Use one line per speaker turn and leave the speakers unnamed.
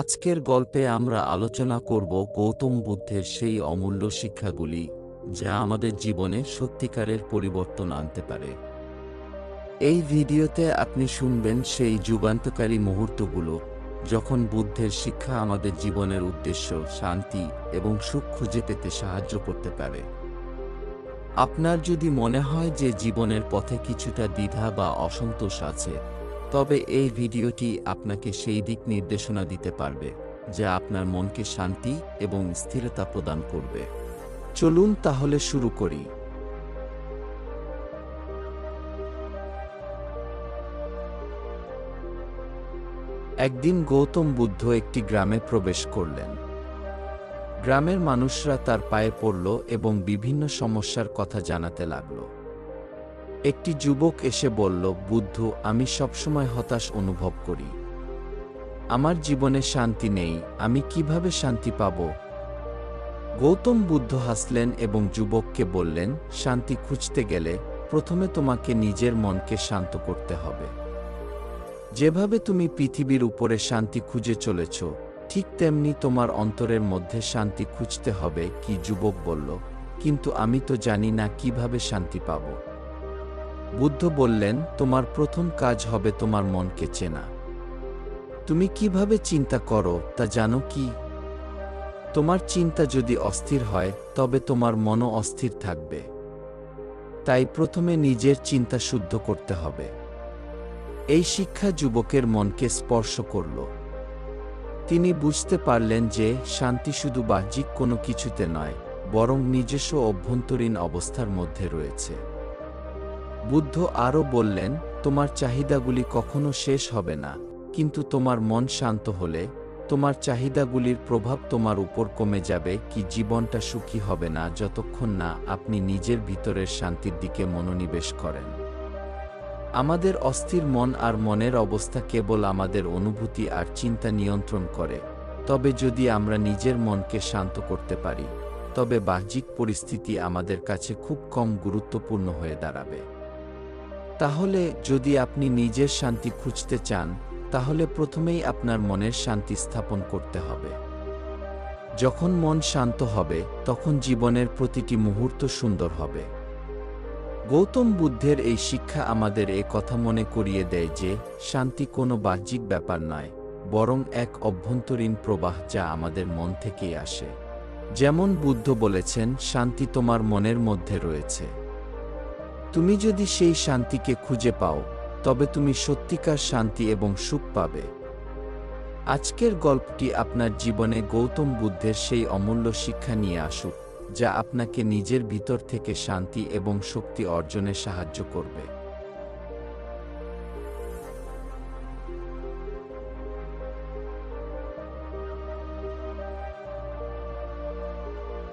আজকের গল্পে আমরা আলোচনা করব গৌতম বুদ্ধের সেই অমূল্য শিক্ষাগুলি, যা আমাদের জীবনে সত্যিকারের পরিবর্তন আনতে পারে। এই ভিডিওতে আপনি শুনবেন সেই যুগান্তকারী মুহূর্তগুলো, যখন বুদ্ধের শিক্ষা আমাদের জীবনের উদ্দেশ্য, শান্তি এবং সুখ খুঁজে পেতে সাহায্য করতে পারে। আপনার যদি মনে হয় যে জীবনের পথে কিছুটা দ্বিধা বা অসন্তোষ আছে তবে এই ভিডিওটি আপনাকে সেই দিক নির্দেশনা দিতে পারবে, যা আপনার মনকে শান্তি এবং স্থিরতা প্রদান করবে। চলুন তাহলে শুরু করি। একদিন গৌতম বুদ্ধ একটি গ্রামে প্রবেশ করলেন। গ্রামের মানুষরা তার পায়ে পড়ল এবং বিভিন্ন সমস্যার কথা জানাতে লাগল। একটি যুবক এসে বলল, বুদ্ধ, আমি সবসময় হতাশ অনুভব করি। আমার জীবনে শান্তি নেই, আমি কীভাবে শান্তি পাব? গৌতম বুদ্ধ হাসলেন এবং যুবককে বললেন, শান্তি খুঁজতে গেলে প্রথমে তোমাকে নিজের মনকে শান্ত করতে হবে। যেভাবে তুমি পৃথিবীর উপরে শান্তি খুঁজে চলেছ, ঠিক তেমনি তোমার অন্তরের মধ্যে শান্তি খুঁজতে হবে, কি যুবক বলল, কিন্তু আমি তো জানি না কীভাবে শান্তি পাব। বুদ্ধ বললেন, তোমার প্রথম কাজ হবে তোমার মনকে চেনা। তুমি কীভাবে চিন্তা করো তা জানো কি? তোমার চিন্তা যদি অস্থির হয়, তবে তোমার মনও অস্থির থাকবে। তাই প্রথমে নিজের চিন্তা শুদ্ধ করতে হবে। এই শিক্ষা যুবকের মনকে স্পর্শ করল। তিনি বুঝতে পারলেন যে, শান্তি শুধু বাহ্যিক কোনো কিছুতে নয়, বরং নিজস্ব অভ্যন্তরীণ অবস্থার মধ্যে রয়েছে। বুদ্ধ আরও বললেন, তোমার চাহিদাগুলি কখনো শেষ হবে না, কিন্তু তোমার মন শান্ত হলে, তোমার চাহিদাগুলির প্রভাব তোমার উপর কমে যাবে কি জীবনটা সুখী হবে না যতক্ষণ না আপনি নিজের ভিতরের শান্তির দিকে মনোনিবেশ করেন। আমাদের অস্থির মন আর মনের অবস্থা কেবল আমাদের অনুভূতি আর চিন্তা নিয়ন্ত্রণ করে, তবে যদি আমরা নিজের মনকে শান্ত করতে পারি, তবে বাহ্যিক পরিস্থিতি আমাদের কাছে খুব কম গুরুত্বপূর্ণ হয়ে দাঁড়াবে। তাহলে যদি আপনি নিজের শান্তি খুঁজতে চান, তাহলে প্রথমেই আপনার মনের শান্তি স্থাপন করতে হবে। যখন মন শান্ত হবে, তখন জীবনের প্রতিটি মুহূর্ত সুন্দর হবে। গৌতম বুদ্ধের এই শিক্ষা আমাদের এ কথা মনে করিয়ে দেয় যে, শান্তি কোনো বাহ্যিক ব্যাপার নয়, বরং এক অভ্যন্তরীণ প্রবাহ যা আমাদের মন থেকেই আসে। যেমন বুদ্ধ বলেছেন, শান্তি তোমার মনের মধ্যে রয়েছে। তুমি যদি সেই শান্তিকে খুঁজে পাও, তবে তুমি সত্যিকার শান্তি এবং সুখ পাবে। আজকের গল্পটি আপনার জীবনে গৌতম বুদ্ধের সেই অমূল্য শিক্ষা নিয়ে আসুক, যা আপনাকে নিজের ভিতর থেকে শান্তি এবং শক্তি অর্জনে সাহায্য করবে।